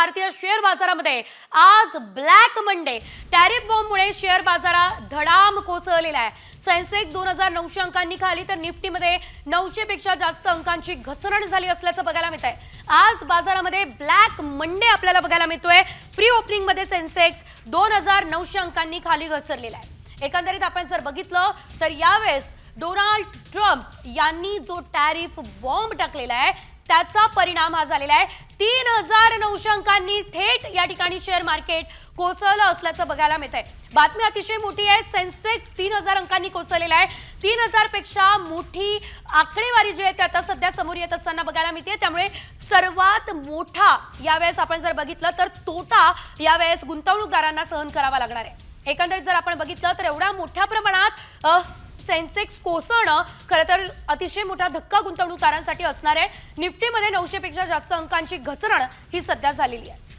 भारतीय शेअर बाजारामध्ये आज ब्लॅक मंडे. टॅरिफ बॉम्बमुळे शेअर बाजारात धडाम कोसळलेला आहे. सेन्सेक्स दोन हजार नऊशे अंकांनी खाली तर निफ्टीमध्ये नऊशे पेक्षा जास्त अंकांची घसरण झाली असल्याचं बघायला मिळत आहे आज बाजारामध्ये ब्लॅक मंडे आपल्याला बघायला मिळतोय. प्री ओपनिंगमध्ये सेन्सेक्स दोन हजार नऊशे अंकांनी खाली घसरलेला आहे. एकंदरीत आपण जर बघितलं तर यावेळेस डोनाल्ड ट्रम्प यांनी जो टॅरिफ बॉम्ब टाकलेला आहे त्याचा परिणाम हा झालेला आहे. तीन हजार नऊशे अंकांनी थेट या ठिकाणी शेअर मार्केट कोसळलं असल्याचं बघायला मिळत आहे बातमी अतिशय मोठी आहे. सेन्सेक्स तीन हजार अंकांनी कोसळलेला आहे. तीन हजारपेक्षा मोठी आकडेवारी जी आहे ती आता सध्या समोर येत असताना बघायला मिळते. त्यामुळे सर्वात मोठा यावेळेस आपण जर बघितलं तर तोटा यावेळेस गुंतवणूकदारांना सहन करावा लागणार आहे. एकंदरीत जर आपण बघितलं तर एवढ्या मोठ्या प्रमाणात सेन्सेक्स कोसळणं खरं तर अतिशय मोठा धक्का गुंतवणूकदारांसाठी असणार आहे. निफ्टीमध्ये नऊशे पेक्षा जास्त अंकांची घसरण ही सध्या झालेली आहे.